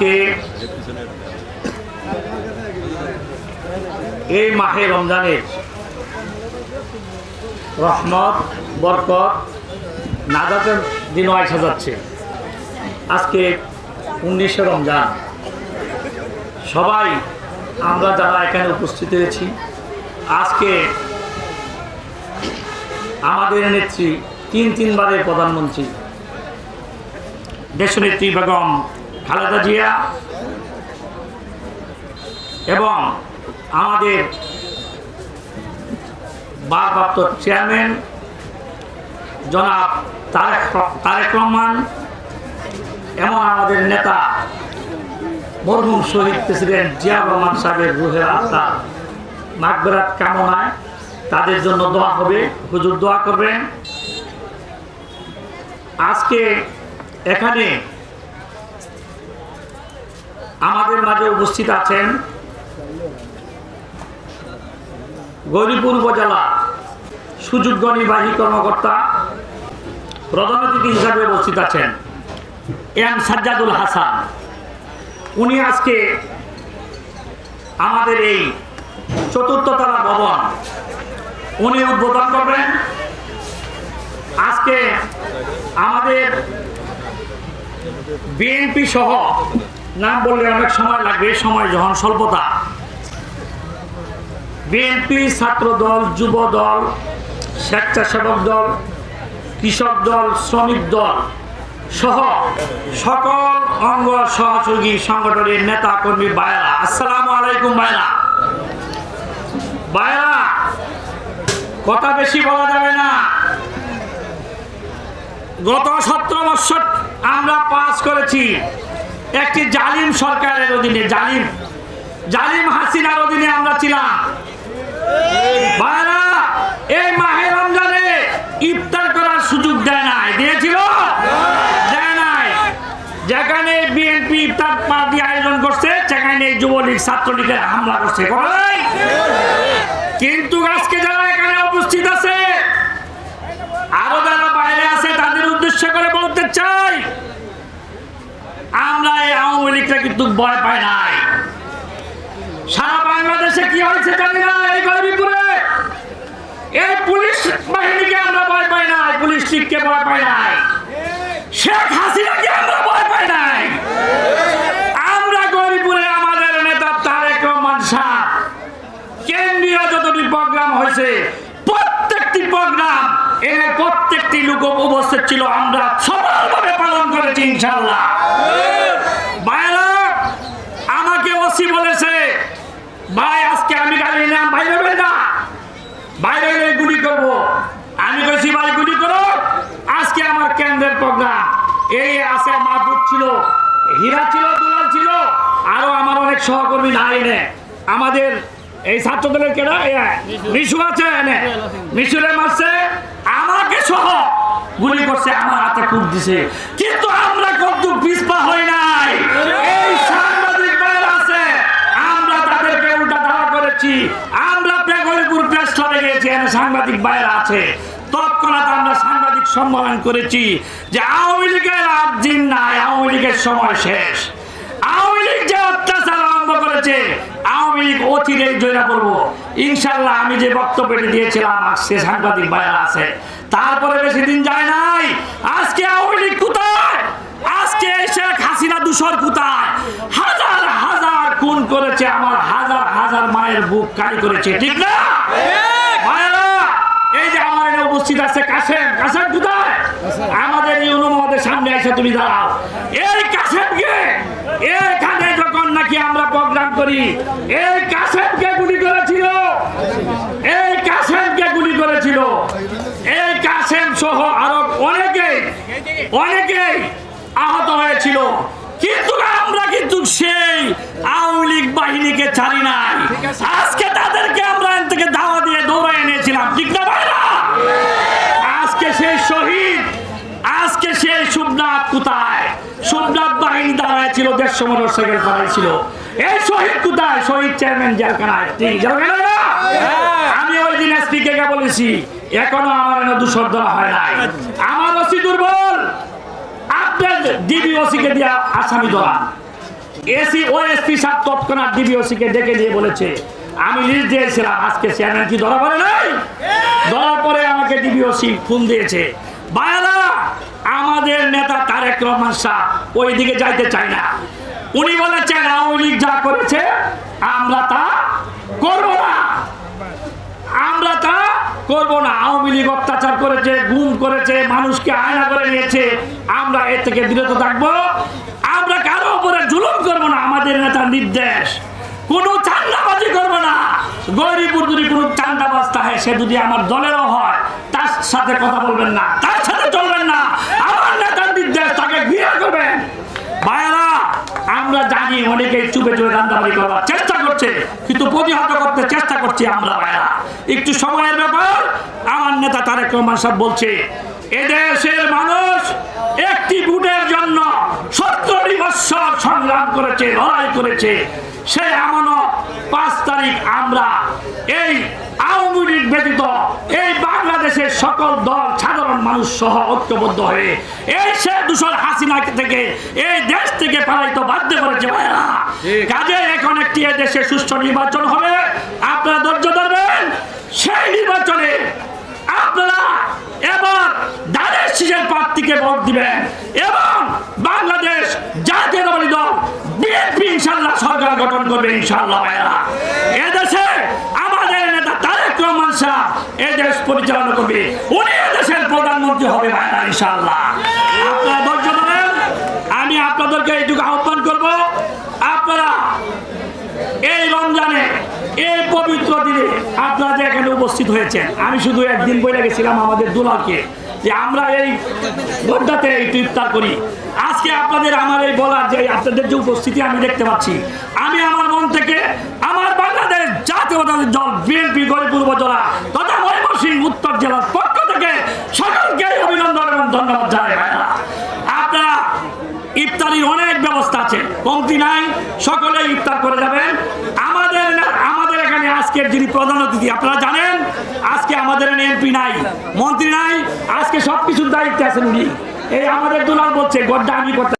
আজকে এই মাহে রমজানের রহমত, বরকত, নাজাতের দিনও আসা যাচ্ছে। আজকে উনিশে রমজান। সবাই, আমরা যারা এখানে উপস্থিত হয়েছি, আজকে আমাদের নেত্রী, তিন তিনবারের প্রধানমন্ত্রী, দেশনেত্রী বেগম খালেদা জিয়া এবং আমাদের ভারপ্রাপ্ত চেয়ারম্যান জনাব তারেক তারেক রহমান এবং আমাদের নেতা মরহুম শহীদ প্রেসিডেন্ট জিয়া রহমান সাহেবের রুহের আত্মা। মাগবরাত কামনায় তাদের জন্য দোয়া হবে, হুজুর দোয়া করবেন। আজকে এখানে আমাদের মাঝে উপস্থিত আছেন গৌরীপুর উপজেলা সুযোগ্য নির্বাহী কর্মকর্তা প্রধান অতিথি হিসাবে উপস্থিত আছেন, এম সাজ্জাদুল হাসান। উনি আজকে আমাদের এই চতুর্থতলা ভবন উনি উদ্বোধন করবেন। আজকে আমাদের বিএনপি সহ নাম বললে অনেক সময় লাগবে, সময় যখন স্বল্পতা। বিএনপি ছাত্র দল যুব দল স্বেচ্ছাসেবক দল, কৃষক দল, শ্রমিক দল সহ সকল অঙ্গ সহযোগী সংগঠনের নেতা কর্মী বায়রা আসসালামু আলাইকুম বায়রা বায়রা কথা বেশি বলা যাবে না। গত সতেরো বছর আমরা পাস করেছি। একটি জালিম সরকারের অধীনে, জালিম জালিম হাসিনার অধীনে আমরা ছিলাম। এই মাহে রমজানে ইফতার করার সুযোগ দেয় নাই। দিয়েছিল? দেয় নাই। যেখানে বিএনপি ইফতার পার্টি আয়োজন করছে, সেখানে যুবলীগ ছাত্রলীগের হামলা করছে। কিন্তু আজকে যারা এখানে উপস্থিত আছে, আরও যারা বাইরে আছে, তাদের উদ্দেশ্য করে বলতে চাই লীগটা কিন্তু ভয় পাই নাই। সারা বাংলাদেশে কি হয়েছে জানি না, এই গরিবপুরে। এই পুলিশ বাহিনীকে আমরা ভয় পাই নাই, পুলিশ চিককে ভয় পাই নাই। শেখ হাসিনাকে আমরা ভয় পাই নাই। আমরা গরিবপুরে আমাদের নেতা তারেক রহমান শাহ কেন্দ্রীয় যতটি প্রোগ্রাম হয়েছে, প্রত্যেকটি প্রোগ্রাম এর প্রত্যেকটি লোক উপস্থিত ছিল, আমরা সফলভাবে পালন করেছি ইনশাল্লাহ আমাকে বলেছে। ভাই, আজকে আমি গাড়ি নিলাম ভাই নেবেন না বাইরে গেলে গুলি করব। আমি কইছি, ভাই, গুলি করো। আজকে আমার কেন্দ্রের প্রোগ্রাম। এই আছে মাহবুব ছিল। হীরা ছিল, দুলাল ছিল। আরও আমার অনেক সহকর্মী নাই এনে। আমাদের এই ছাত্রদলের কেনা মিশু আছে এনে। মিশুরে মারছে। আমাকে সহ গুলি করছে। আমার হাতে খুব দিছে। কিন্তু আমরা কত পিছপা হই নাই এই সাংবাদিক ভাইরা আছে আমরা তাদেরকে উল্টা ধারা করেছি আমরা পেগরিপুর প্রেস ক্লাবে গিয়েছি এখানে সাংবাদিক বাইরে আছে, তৎক্ষণাৎ আমরা সাংবাদিক সম্মেলন করেছি যে আওয়ামী লীগের আর দিন নাই, আওয়ামী লীগের সময় শেষ। আওয়ামী লীগ যে অত্যাচার আরম্ভ করেছে, আওয়ামী লীগ করব। ইনশাল্লাহ আমি যে বক্তব্যটি দিয়েছিলাম সে সাংবাদিক আছে, তারপরে বেশি দিন যায় নাই। আজকে আওয়ামী লীগ কোথায়? আজকে শেখ হাসিনা দূষর কোথায়? হাজার হাজার খুন করেছে, আমার হাজার হাজার মায়ের বুক কালি করেছে, ঠিক না মায়েরা এই যে আমার এখানে উপস্থিত আছে কাশেম কোথায়? আমাদের ইউনো মহাদের সামনে এসে তুমি দাঁড়াও। এই কাশেমকে এখানে যখন নাকি আমরা প্রোগ্রাম করি, এই কাশেমকে গুলি করেছিল। এই কাশেমকে গুলি করেছিল। এই কাশেম সহ আরও অনেকেই অনেকেই আহত হয়েছিল। কিন্তু আমরা কিন্তু সেই আওয়ামী লীগ বাহিনীকে ছাড়ি নাই। আজকে তাদেরকে আমরা থেকে দাওয়া দিয়ে দৌড়ে এনেছিলাম। ঠিক না ভাইরা? শহীদ। আজকে সেই সুবনাথ কোথায়? সুবনাথ বাহিনী দাঁড়ায় ছিল দেড়শো মোটর সাইকেল চালাই ছিল। এই শহীদ কোথায়? শহীদ চেয়ারম্যান জেলখানায়। ঠিক জেলখানায় না? আমি ওই দিন এসপিকে বলেছি এখনও আমার এনে দুশো দেওয়া হয় নাই। আমার ওসি দুর্বল। আপনার ডিবি ওসিকে দিয়া আসামি ধরা। এসি ও এসপি সাহেব তৎক্ষণাৎ ডিবিওসি কে ডেকে দিয়ে বলেছে আমি লিস্ট দিয়েছিলাম আজকে চেয়ারম্যান কি ধরা পড়ে নাই? পরে আমাকে ডিবিওসি ফোন দিয়েছে। বায়ালা আমাদের নেতা তারেক রহমান শাহ ওই দিকে যাইতে চায় না। উনি বলেছেন, আওয়ামী লীগ যা করেছে, আমরা তা করব না। আমরা তা করব না। আওয়ামী লীগ অত্যাচার করেছে, গুম করেছে, মানুষকে আয়না করে নিয়েছে। আমরা এর থেকে বিরত থাকব। আমরা কারও উপরে জুলুম করব না। আমাদের নেতার নির্দেশ। কোনো চান্দাবাজি করব না। গরিবুর যদি কোনো চান্দাবাজ থাকে, সে যদি আমার দলেরও হয়, তার সাথে কথা বলবেন না, তার সাথে চলবেন না। আমার নেতার নির্দেশ তাকে ঘৃণা করবেন। ভাইয়েরা, আমরা জানি অনেকে চুপে চুপে দান্দাবাজি করার চেষ্টা করছে, কিন্তু প্রতিহত করতে চেষ্টা করছি আমরা ভাইয়েরা। একটু সময়ের ব্যাপার, আমার নেতা তারেক রহমান সাহেব বলছে, এদেশের মানুষ একটি ভোটের জন্য সত্তর বৎসর সংগ্রাম করেছে, লড়াই করেছে। সে এমনও পাঁচ তারিখ আমরা এই আওয়ামী লীগ ব্যতীত এই বাংলাদেশের সকল দল সাধারণ মানুষ সহ ঐক্যবদ্ধ হয়ে এই সে দূষণ হাসিনা থেকে এই দেশ থেকে পালাইতে বাধ্য করেছে ভাইরা কাজে এখন একটি দেশে সুষ্ঠু নির্বাচন হবে। আপনারা ধৈর্য ধরবেন। সেই নির্বাচনে আপনারা এবার দানের শীষের প্রার্থীকে ভোট দিবেন এবং বাংলাদেশ জাতীয়তাবাদী দল বিএনপি ইনশাল্লাহ সরকার গঠন করবে ইনশাল্লাহ ভাইরা এদেশে আমাদের নেতা তারেক রহমান শাহ এদেশ পরিচালনা করবে। উনি এদেশের প্রধানমন্ত্রী হবে ভাইরা ইনশাল্লাহ আপনারা ধৈর্য ধরেন, আমি আপনাদেরকে এইটুকু আহ্বান করব, আপনারা এই রমজানে, এই পবিত্র দিনে আপনারা এখানে উপস্থিত হয়েছেন, আমি শুধু একদিন বলে গেছিলাম আমাদের দুলালকে। যে আমরা এই ঘন্টাতে একটু ইফতার করি। আজকে আপনাদের আমার এই বলার যে, আপনাদের যে উপস্থিতি আমি দেখতে পাচ্ছি, আমি আমার মন থেকে আমার বাংলাদেশ জাতীয়তাবাদী দল, বিএনপি গরিপুর উপজেলা তথা ময়মনসিংহ উত্তর জেলার পক্ষ থেকে সকলকে অভিনন্দন এবং ধন্যবাদ জানাই আপনারা ইফতারির অনেক ব্যবস্থা আছে, কমতি নাই, সকলে ইফতার করে যাবেন আমাদের আমাদের এখানে আজকের যিনি প্রধান অতিথি, আপনারা জানেন আজকে আমাদের এমপি নাই, মন্ত্রী নাই, আজকে সব কিছুর দায়িত্বে আছেন উনি। এই আমাদের দুলাল বলছে, গড্ডা আমি করতে